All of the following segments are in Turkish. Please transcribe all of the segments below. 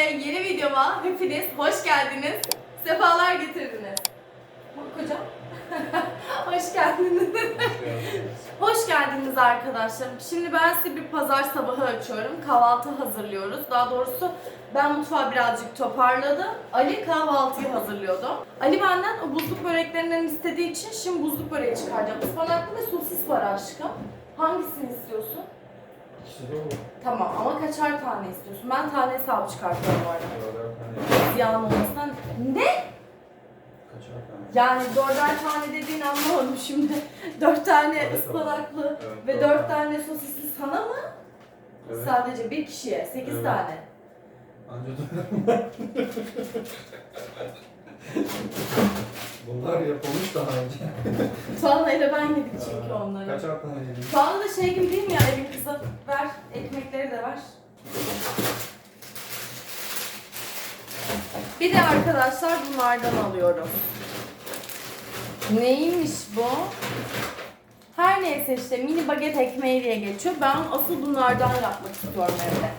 yeni videoma hepiniz hoş geldiniz. Sefalar getirdiniz. Bak hocam. hoş geldiniz. hoş geldiniz arkadaşlarım. Şimdi ben size bir pazar sabahı açıyorum. Kahvaltı hazırlıyoruz. Daha doğrusu ben mutfağı birazcık toparladım. Ali kahvaltıyı hazırlıyordu. Ali benden o buzluk böreklerinden istediği için şimdi buzluk böreği çıkaracağım. Ispanaklı ve sosis var aşkım. Hangisini istiyorsun? Tamam ama kaçar tane istiyorsun? Ben tane hesabı çıkartıyorum bu arada. Ziyan olmasından. Ne? Kaçar tane. Yani dörder tane dediğini anlamadım şimdi. Dört tane Evet, ıspanaklı Evet, ve dört dört tane. sosisli sana mı? Evet. Sadece bir kişiye. Sekiz Evet. tane. Anca. Bunlar yapılmış daha önce. Tuana ile ben yedik çünkü onları. Kaçar tane yedin? Tuana da şey gibi değil mi ya evin kızı? Ver ekmekleri de ver. Bir de arkadaşlar bunlardan alıyorum. Neymiş bu? Her neyse işte mini baget ekmeği diye geçiyor. Ben asıl bunlardan yapmak istiyorum evde.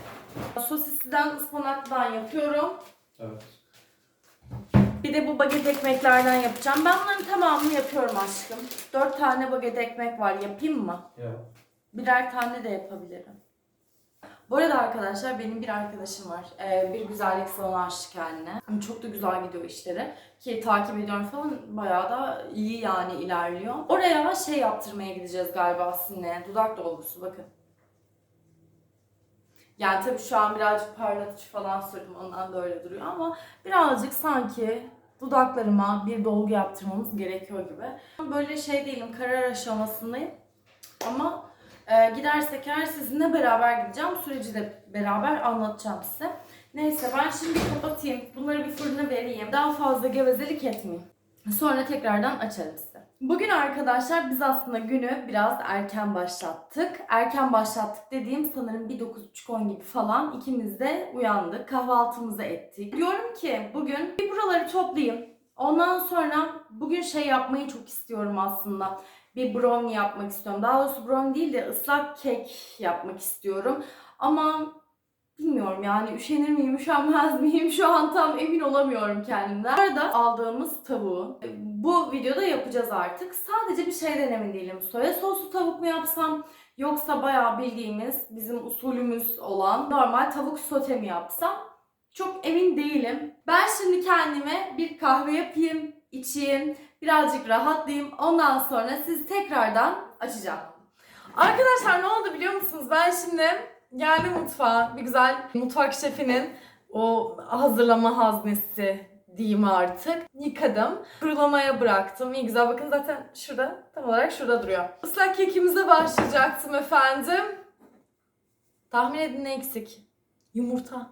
Sosisiden ıspanaktan yapıyorum. Evet. Bir de bu baget ekmeklerden yapacağım. Ben bunların tamamını yapıyorum aşkım. Dört tane baget ekmek var. Yapayım mı? Ya. Birer tane de yapabilirim. Bu arada arkadaşlar benim bir arkadaşım var. Ee, bir güzellik salonu açtı kendine. Ama Çok da güzel gidiyor işleri. Ki takip ediyorum falan bayağı da iyi yani ilerliyor. Oraya şey yaptırmaya gideceğiz galiba sizinle. Dudak dolgusu bakın. Yani tabii şu an birazcık parlatıcı falan sürdüm ondan da öyle duruyor ama birazcık sanki dudaklarıma bir dolgu yaptırmamız gerekiyor gibi. Böyle şey değilim karar aşamasındayım ama e, gidersek eğer sizinle beraber gideceğim. Süreci de beraber anlatacağım size. Neyse ben şimdi kapatayım. Bunları bir fırına vereyim. Daha fazla gevezelik etmeyeyim. Sonra tekrardan açarım size. Bugün arkadaşlar biz aslında günü biraz erken başlattık. Erken başlattık dediğim sanırım bir 9.30-10 gibi falan ikimiz de uyandık. Kahvaltımızı ettik. Diyorum ki bugün bir buraları toplayayım. Ondan sonra bugün şey yapmayı çok istiyorum aslında. Bir brownie yapmak istiyorum. Daha doğrusu brownie değil de ıslak kek yapmak istiyorum. Ama Bilmiyorum yani üşenir miyim, üşenmez miyim şu an tam emin olamıyorum kendimden. Bu arada aldığımız tavuğu bu videoda yapacağız artık. Sadece bir şeyden emin değilim. Soya soslu tavuk mu yapsam yoksa bayağı bildiğimiz bizim usulümüz olan normal tavuk sote mi yapsam çok emin değilim. Ben şimdi kendime bir kahve yapayım, içeyim, birazcık rahatlayayım. Ondan sonra sizi tekrardan açacağım. Arkadaşlar ne oldu biliyor musunuz? Ben şimdi geldim mutfağa. Bir güzel mutfak şefinin o hazırlama haznesi diyeyim artık. Yıkadım. Kurulamaya bıraktım. İyi güzel bakın zaten şurada tam olarak şurada duruyor. Islak kekimize başlayacaktım efendim. Tahmin edin ne eksik? Yumurta.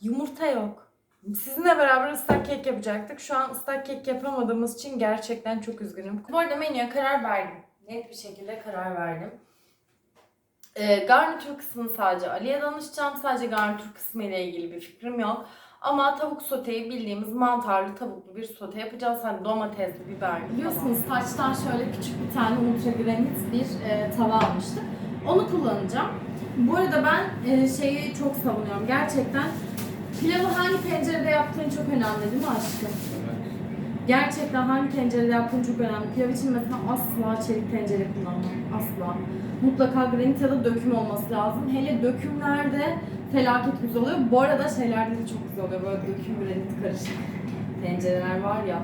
Yumurta yok. Sizinle beraber ıslak kek yapacaktık. Şu an ıslak kek yapamadığımız için gerçekten çok üzgünüm. Bu arada menüye karar verdim. Net bir şekilde karar verdim. Ee, garnitür kısmını sadece Ali'ye danışacağım. Sadece garnitür kısmı ile ilgili bir fikrim yok. Ama tavuk soteyi bildiğimiz mantarlı tavuklu bir sote yapacağız. Hani domatesli, biberli Biliyorsunuz taçtan şöyle küçük bir tane ultra granit bir e, tava almıştık. Onu kullanacağım. Bu arada ben e, şeyi çok savunuyorum. Gerçekten pilavı hangi tencerede yaptığın çok önemli değil mi aşkım? Gerçekten hangi tencerede yaptığın çok önemli. Pilav için mesela asla çelik tencere kullanmam. Asla. Mutlaka granit ya da döküm olması lazım. Hele dökümlerde felaket güzel oluyor. Bu arada şeylerde de çok güzel oluyor. Böyle döküm granit karışık tencereler var ya.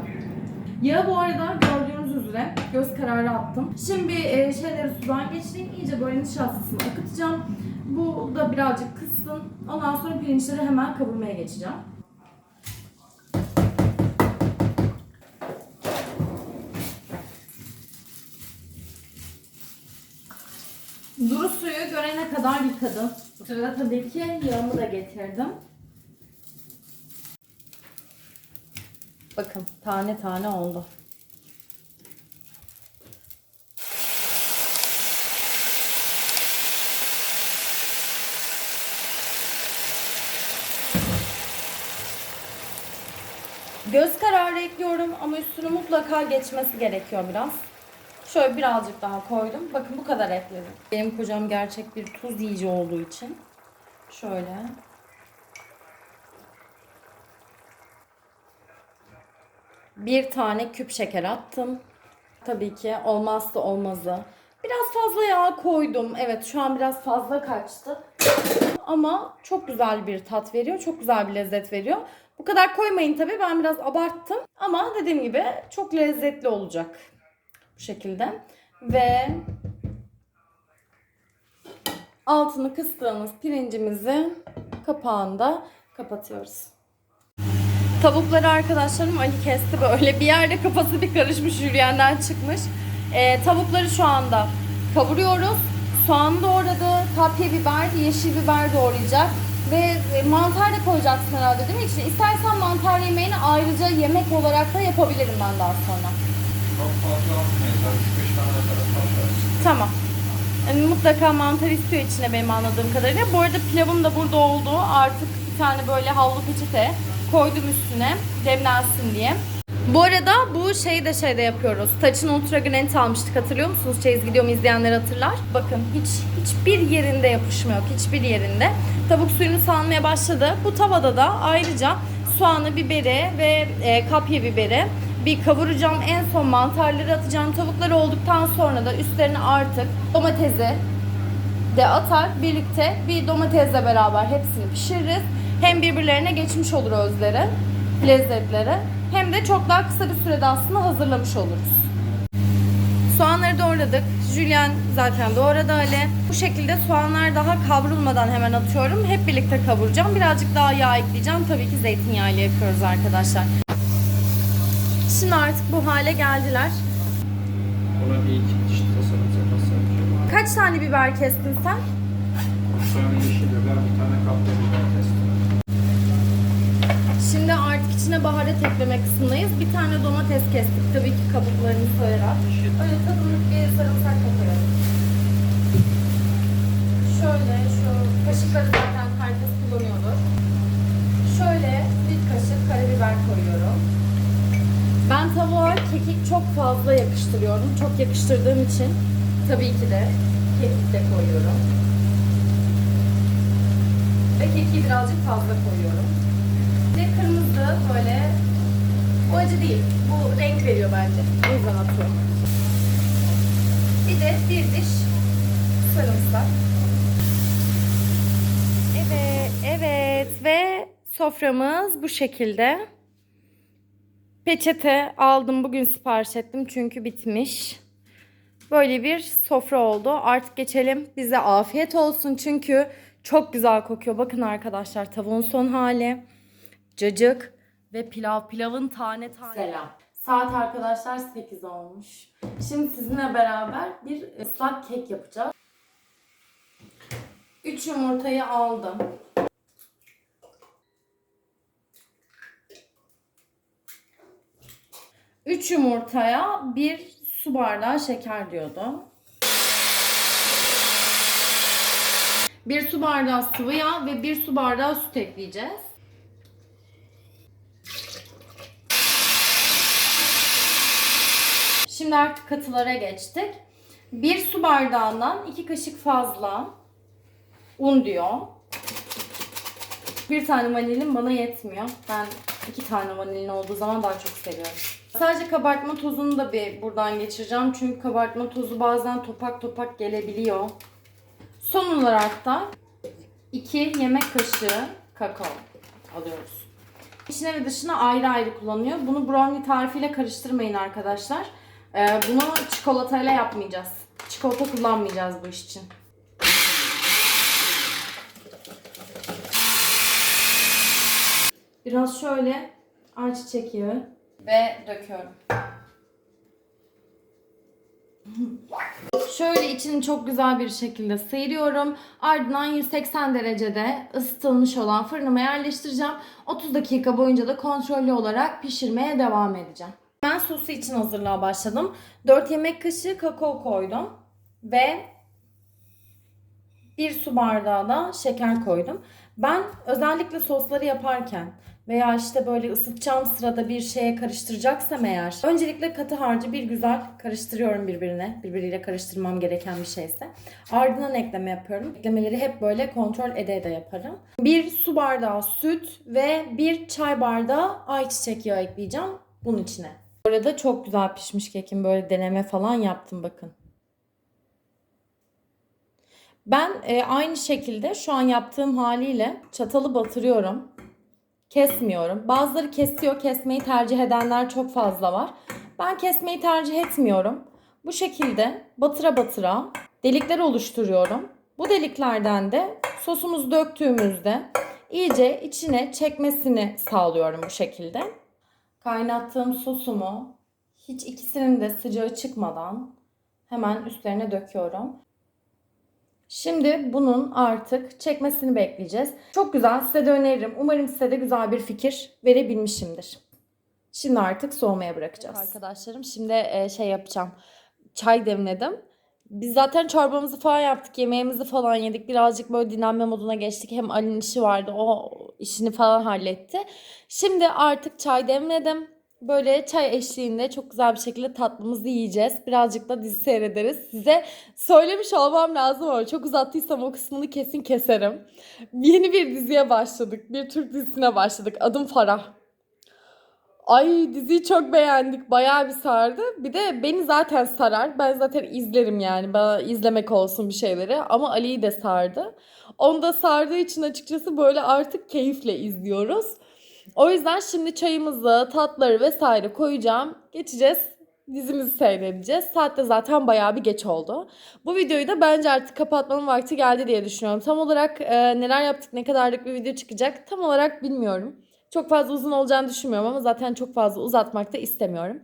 Yağı bu arada gördüğünüz üzere göz kararı attım. Şimdi e, şeyleri sudan geçireyim. İyice böyle nişastasını akıtacağım. Bu da birazcık kızsın. Ondan sonra pirinçleri hemen kavurmaya geçeceğim. Duru suyu görene kadar yıkadım. Sırada tabii ki yağımı da getirdim. Bakın tane tane oldu. Göz kararı ekliyorum ama üstünü mutlaka geçmesi gerekiyor biraz. Şöyle birazcık daha koydum. Bakın bu kadar ekledim. Benim kocam gerçek bir tuz yiyici olduğu için şöyle bir tane küp şeker attım. Tabii ki olmazsa olmazı. Biraz fazla yağ koydum. Evet şu an biraz fazla kaçtı. Ama çok güzel bir tat veriyor. Çok güzel bir lezzet veriyor. Bu kadar koymayın tabii. Ben biraz abarttım. Ama dediğim gibi çok lezzetli olacak. Bu şekilde. Ve altını kıstığımız pirincimizi kapağında kapatıyoruz. Tavukları arkadaşlarım Ali kesti böyle. Bir yerde kafası bir karışmış yürüyenden çıkmış. Ee, tavukları şu anda kavuruyoruz. Soğan doğradı, kapya biber, yeşil biber doğrayacak. Ve e, mantar da koyacaksın herhalde değil mi içine? İstersen mantar yemeğini ayrıca yemek olarak da yapabilirim ben daha sonra. Çok fazla atmayız. 3-5 tane kadar fazla. Tamam. Yani mutlaka mantar istiyor içine benim anladığım kadarıyla. Bu arada pilavım da burada oldu. Artık bir tane böyle havlu peçete koydum üstüne demlensin diye. Bu arada bu şeyi de şeyde yapıyoruz. Taçın Ultra Granit almıştık hatırlıyor musunuz? Çeyiz videomu izleyenler hatırlar. Bakın hiç hiçbir yerinde yapışma yok. Hiçbir yerinde. Tavuk suyunu salmaya başladı. Bu tavada da ayrıca soğanı, biberi ve e, kapya biberi bir kavuracağım. En son mantarları atacağım. Tavuklar olduktan sonra da üstlerine artık domatesi de atar. Birlikte bir domatesle beraber hepsini pişiririz. Hem birbirlerine geçmiş olur özleri, lezzetleri. Hem de çok daha kısa bir sürede aslında hazırlamış oluruz. Soğanları doğradık. Julian zaten doğradı Ali. Bu şekilde soğanlar daha kavrulmadan hemen atıyorum. Hep birlikte kavuracağım. Birazcık daha yağ ekleyeceğim. Tabii ki zeytinyağıyla yapıyoruz arkadaşlar. Şimdi artık bu hale geldiler. Buna bir iki diş de sarımsak asarım. Kaç tane biber kestin sen? Sonra yeşil biber, bir tane kapya biber kestim. Şimdi artık içine baharat ekleme kısmındayız. Bir tane domates kestik tabii ki kabuklarını soyarak. Öyle tadımlık bir sarımsak koyalım. Şöyle şu kaşıkları zaten herkes kullanıyordur. Şöyle bir kaşık karabiber koyuyorum. Ben tavuğa kekik çok fazla yakıştırıyorum. Çok yakıştırdığım için tabii ki de kekik de koyuyorum. Ve kekiği birazcık fazla koyuyorum. Ve kırmızı böyle o acı değil. Bu renk veriyor bence. O yüzden atıyorum. Bir de bir diş sarımsak. Evet, evet ve soframız bu şekilde. Peçete aldım bugün sipariş ettim çünkü bitmiş. Böyle bir sofra oldu. Artık geçelim. Bize afiyet olsun çünkü çok güzel kokuyor. Bakın arkadaşlar tavuğun son hali. Cacık ve pilav. Pilavın tane tane. Selam. Saat arkadaşlar 8 olmuş. Şimdi sizinle beraber bir ıslak kek yapacağız. 3 yumurtayı aldım. Üç yumurtaya bir su bardağı şeker diyordum. Bir su bardağı sıvı yağ ve bir su bardağı süt ekleyeceğiz. Şimdi artık katılara geçtik. Bir su bardağından iki kaşık fazla un diyor. Bir tane vanilin bana yetmiyor. Ben iki tane vanilin olduğu zaman daha çok seviyorum. Sadece kabartma tozunu da bir buradan geçireceğim. Çünkü kabartma tozu bazen topak topak gelebiliyor. Son olarak da 2 yemek kaşığı kakao alıyoruz. İçine ve dışına ayrı ayrı kullanıyor. Bunu brownie tarifiyle karıştırmayın arkadaşlar. Ee, bunu çikolatayla yapmayacağız. Çikolata kullanmayacağız bu iş için. Biraz şöyle ayçiçek yağı ve döküyorum. Şöyle içini çok güzel bir şekilde sıyırıyorum. Ardından 180 derecede ısıtılmış olan fırınıma yerleştireceğim. 30 dakika boyunca da kontrollü olarak pişirmeye devam edeceğim. Ben sosu için hazırlığa başladım. 4 yemek kaşığı kakao koydum. Ve bir su bardağı da şeker koydum. Ben özellikle sosları yaparken veya işte böyle ısıtacağım sırada bir şeye karıştıracaksam eğer öncelikle katı harcı bir güzel karıştırıyorum birbirine. Birbiriyle karıştırmam gereken bir şeyse. Ardından ekleme yapıyorum. Eklemeleri hep böyle kontrol ede ede yaparım. Bir su bardağı süt ve bir çay bardağı ayçiçek yağı ekleyeceğim. bunun içine. Bu arada çok güzel pişmiş kekim. Böyle deneme falan yaptım bakın. Ben e, aynı şekilde şu an yaptığım haliyle çatalı batırıyorum. Kesmiyorum. Bazıları kesiyor. Kesmeyi tercih edenler çok fazla var. Ben kesmeyi tercih etmiyorum. Bu şekilde batıra batıra delikler oluşturuyorum. Bu deliklerden de sosumuzu döktüğümüzde iyice içine çekmesini sağlıyorum bu şekilde. Kaynattığım sosumu hiç ikisinin de sıcağı çıkmadan hemen üstlerine döküyorum. Şimdi bunun artık çekmesini bekleyeceğiz. Çok güzel size de öneririm. Umarım size de güzel bir fikir verebilmişimdir. Şimdi artık soğumaya bırakacağız. arkadaşlarım şimdi e, şey yapacağım. Çay demledim. Biz zaten çorbamızı falan yaptık. Yemeğimizi falan yedik. Birazcık böyle dinlenme moduna geçtik. Hem Ali'nin işi vardı. O işini falan halletti. Şimdi artık çay demledim. Böyle çay eşliğinde çok güzel bir şekilde tatlımızı yiyeceğiz. Birazcık da dizi seyrederiz. Size söylemiş olmam lazım ama çok uzattıysam o kısmını kesin keserim. Yeni bir diziye başladık. Bir Türk dizisine başladık. Adım Farah. Ay diziyi çok beğendik. Bayağı bir sardı. Bir de beni zaten sarar. Ben zaten izlerim yani. Bana izlemek olsun bir şeyleri. Ama Ali'yi de sardı. Onu da sardığı için açıkçası böyle artık keyifle izliyoruz. O yüzden şimdi çayımızı, tatları vesaire koyacağım. Geçeceğiz. Dizimizi seyredeceğiz. Saat de zaten bayağı bir geç oldu. Bu videoyu da bence artık kapatmanın vakti geldi diye düşünüyorum. Tam olarak e, neler yaptık, ne kadarlık bir video çıkacak tam olarak bilmiyorum. Çok fazla uzun olacağını düşünmüyorum ama zaten çok fazla uzatmak da istemiyorum.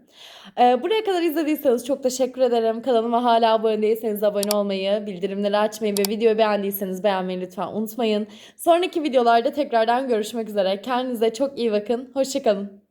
Ee, buraya kadar izlediyseniz çok teşekkür ederim. Kanalıma hala abone değilseniz abone olmayı, bildirimleri açmayı ve videoyu beğendiyseniz beğenmeyi lütfen unutmayın. Sonraki videolarda tekrardan görüşmek üzere. Kendinize çok iyi bakın. Hoşçakalın.